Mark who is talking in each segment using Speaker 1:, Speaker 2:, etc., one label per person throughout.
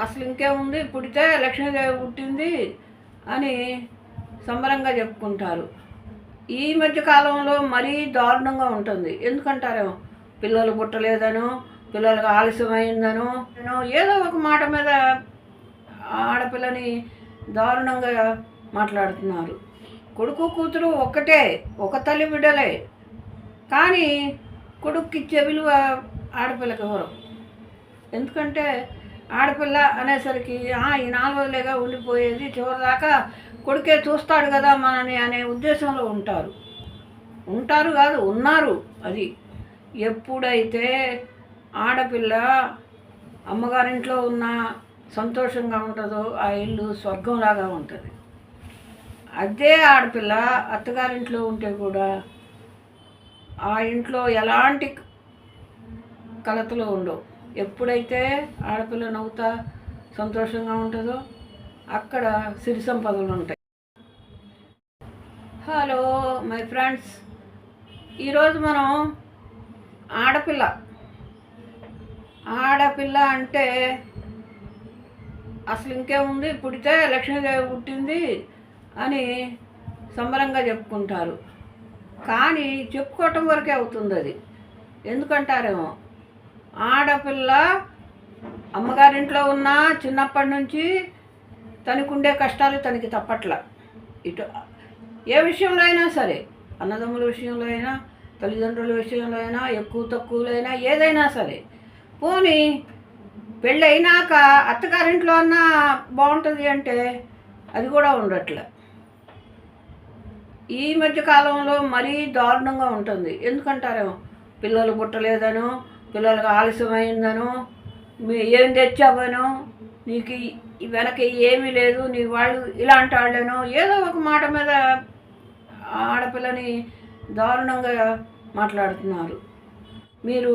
Speaker 1: అసలు ఇంకేముంది పుడితే లక్ష్మీదేవి పుట్టింది అని సంబరంగా చెప్పుకుంటారు. ఈ మధ్య కాలంలో మరీ దారుణంగా ఉంటుంది. ఎందుకంటారేమో? పిల్లలు పుట్టలేదనో పిల్లలకు ఆలస్యమైందనో ఏదో ఒక మాట మీద ఆడపిల్లని దారుణంగా మాట్లాడుతున్నారు. కొడుకు కూతురు ఒక్కటే ఒక తల్లి బిడ్డలే. కానీ కొడుక్కి ఇచ్చే విలువ ఆడపిల్లకి ఎవరు? ఎందుకంటే ఆడపిల్ల అనేసరికి ఈ నాలుగులేగా ఉండిపోయేది చివరిదాకా కొడుకే చూస్తాడు కదా మనని అనే ఉద్దేశంలో ఉంటారు. ఉంటారు కాదు ఉన్నారు అది. ఎప్పుడైతే ఆడపిల్ల అమ్మగారింట్లో ఉన్న సంతోషంగా ఉంటుందో ఆ ఇల్లు స్వర్గంలాగా ఉంటుంది. అదే ఆడపిల్ల అత్తగారింట్లో ఉంటే కూడా ఆ ఇంట్లో ఎలాంటి కలతలు ఉండవు. ఎప్పుడైతే ఆడపిల్ల నవ్వుతా సంతోషంగా ఉంటుందో అక్కడ సిరి సంపదలు ఉంటాయి. హలో మై ఫ్రెండ్స్ ఈరోజు మనం ఆడపిల్ల. ఆడపిల్ల అంటే అసలు ఇంకేముంది పుడితే లక్ష్మీదేవి పుట్టింది అని సంబరంగా చెప్పుకుంటారు. కానీ చెప్పుకోవటం వరకే అవుతుంది అది. ఎందుకంటారేమో? ఆడపిల్ల అమ్మగారింట్లో ఉన్న చిన్నప్పటి నుంచి తనకుండే కష్టాలు తనకి తప్పట్ల. ఇటు ఏ విషయంలో అయినా సరే అన్నదమ్ముల విషయంలో అయినా తల్లిదండ్రుల విషయంలో అయినా ఎక్కువ తక్కువలో అయినా ఏదైనా సరే. పోనీ పెళ్ళైనాక అత్తగారింట్లో అన్నా బాగుంటుంది అంటే అది కూడా ఉండట్లే. ఈ మధ్య కాలంలో మరీ దారుణంగా ఉంటుంది. ఎందుకంటారేమో? పిల్లలు పుట్టలేదనో పిల్లలకు ఆలస్యమైందను మీ ఏం తెచ్చావను నీకు వెనక ఏమీ లేదు నీ వాళ్ళు ఇలాంటి వాళ్ళను ఏదో ఒక మాట మీద ఆడపిల్లని దారుణంగా మాట్లాడుతున్నారు. మీరు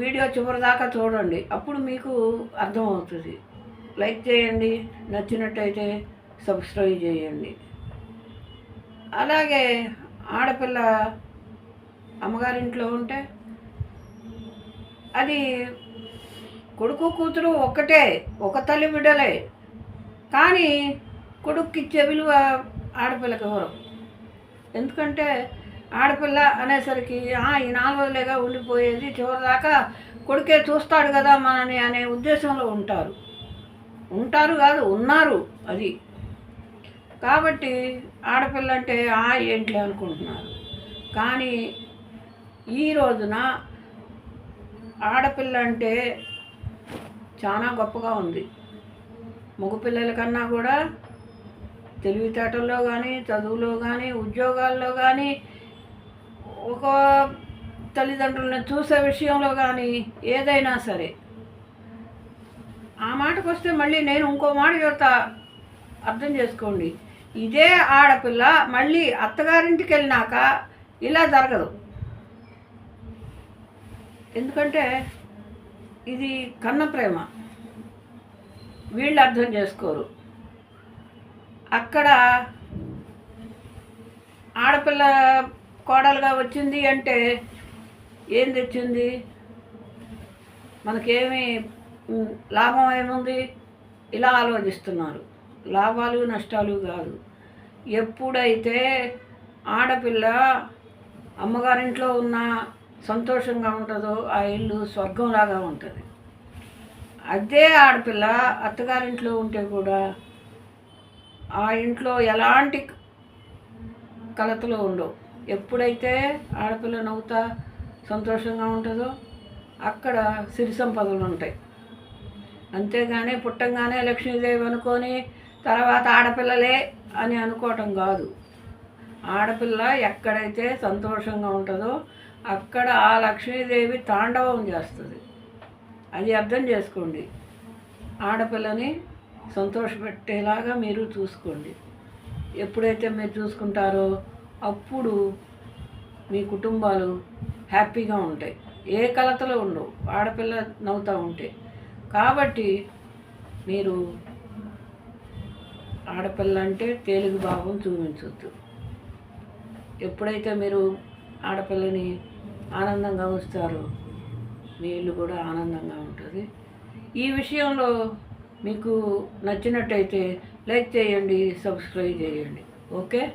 Speaker 1: వీడియో చివరి దాకా చూడండి అప్పుడు మీకు అర్థమవుతుంది. లైక్ చేయండి నచ్చినట్టయితే సబ్స్క్రైబ్ చేయండి. అలాగే ఆడపిల్ల అమ్మగారింట్లో ఉంటే అది కొడుకు కూతురు ఒక్కటే ఒక తల్లి బిడ్డలే. కానీ కొడుక్కి ఇచ్చే విలువ ఆడపిల్లకి ఎవరు? ఎందుకంటే ఆడపిల్ల అనేసరికి ఈ నాలుగు రోజులేగా ఉండిపోయేది చివరిదాకా కొడుకే చూస్తాడు కదా మనని అనే ఉద్దేశంలో ఉంటారు. ఉంటారు కాదు ఉన్నారు అది. కాబట్టి ఆడపిల్ల అంటే ఆ ఏంటి అనుకుంటున్నారు. కానీ ఈ రోజున ఆడపిల్ల అంటే చాలా గొప్పగా ఉంది. మగపిల్లల కన్నా కూడా తెలివితేటల్లో కానీ చదువులో కానీ ఉద్యోగాల్లో కానీ ఒక తల్లిదండ్రులను చూసే విషయంలో కానీ ఏదైనా సరే. ఆ మాటకు వస్తే మళ్ళీ నేను ఇంకో మాట చెప్తా. అర్థం చేసుకోండి. ఇదే ఆడపిల్ల మళ్ళీ అత్తగారింటికి వెళ్ళినాక ఇలా జరగదు. ఎందుకంటే ఇది కన్న ప్రేమ. వీళ్ళు అర్థం చేసుకోరు. అక్కడ ఆడపిల్ల కోడలుగా వచ్చింది అంటే ఏం తెచ్చింది మనకేమి లాభం ఏముంది? ఇలా ఆలోచిస్తున్నారు. లాభాలు నష్టాలు కాదు. ఎప్పుడైతే ఆడపిల్ల అమ్మగారింట్లో ఉన్న సంతోషంగా ఉంటుందో ఆ ఇల్లు స్వర్గంలాగా ఉంటుంది. అదే ఆడపిల్ల అత్తగారింట్లో ఉంటే కూడా ఆ ఇంట్లో ఎలాంటి కలతలు ఉండవు. ఎప్పుడైతే ఆడపిల్ల నవ్వుతా సంతోషంగా ఉంటుందో అక్కడ సిరి సంపదలు ఉంటాయి. అంతేగాని పుట్టంగానే లక్ష్మీదేవి అనుకొని తర్వాత ఆడపిల్లలే అని అనుకోవటం కాదు. ఆడపిల్ల ఎక్కడైతే సంతోషంగా ఉంటుందో అక్కడ ఆ లక్ష్మీదేవి తాండవం చేస్తుంది. అది అర్థం చేసుకోండి. ఆడపిల్లని సంతోషపెట్టేలాగా మీరు చూసుకోండి. ఎప్పుడైతే మీరు చూసుకుంటారో అప్పుడు మీ కుటుంబాలు హ్యాపీగా ఉంటాయి. ఏ కలతలు ఉండవు. ఆడపిల్ల నవ్వుతూ ఉంటే. కాబట్టి మీరు ఆడపిల్ల అంటే తేలిక భావం చూపించవద్దు ఎప్పుడైతే మీరు ఆడపిల్లని ఆనందంగా ఉంచుతారు. మీ ఇల్లు కూడా ఆనందంగా ఉంటుంది. ఈ విషయంలో మీకు నచ్చినట్టయితే లైక్ చేయండి సబ్స్క్రైబ్ చేయండి. ఓకే?